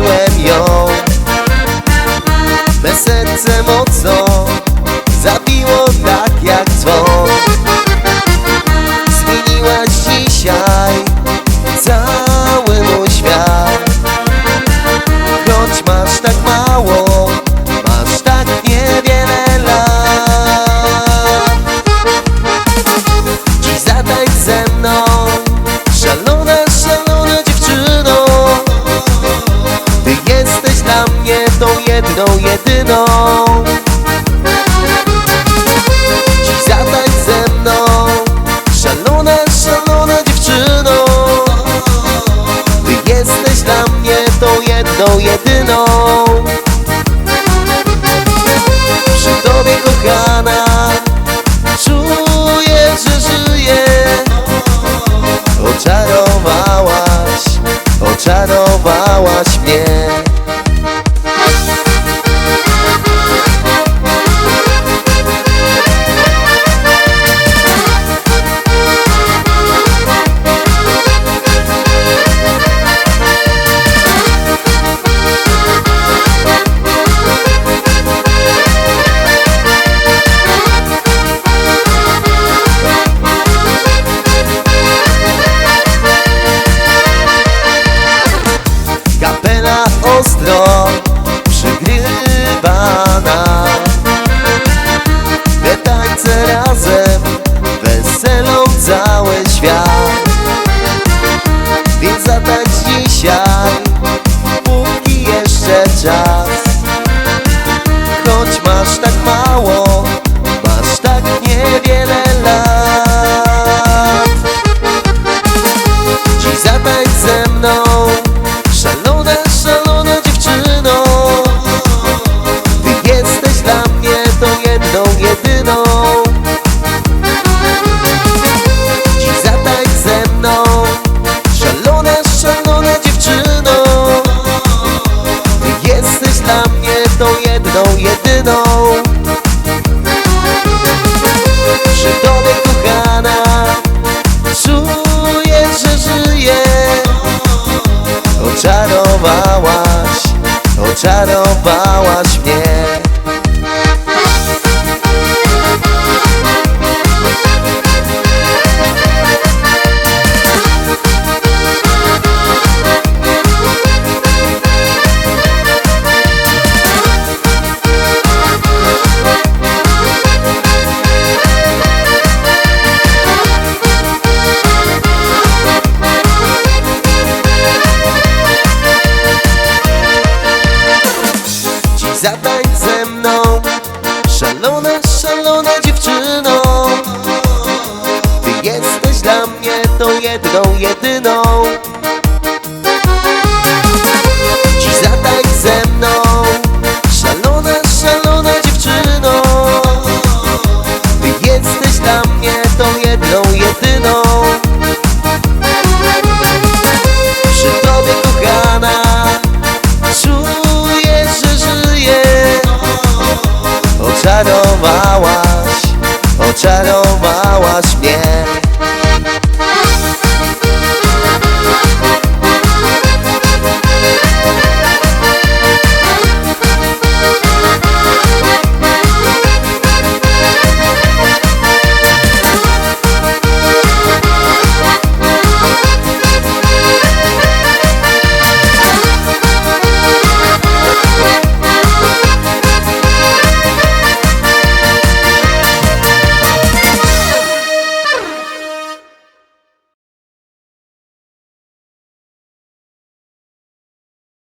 Zgubiłem ją. Me serce mocno you know. jedną, jedną, jedyną. Przy tobie kochana Czuję, że żyję. Oczarowałaś, oczarowałaś איי תען זעמ נון שאנונע Oczarowałaś mnie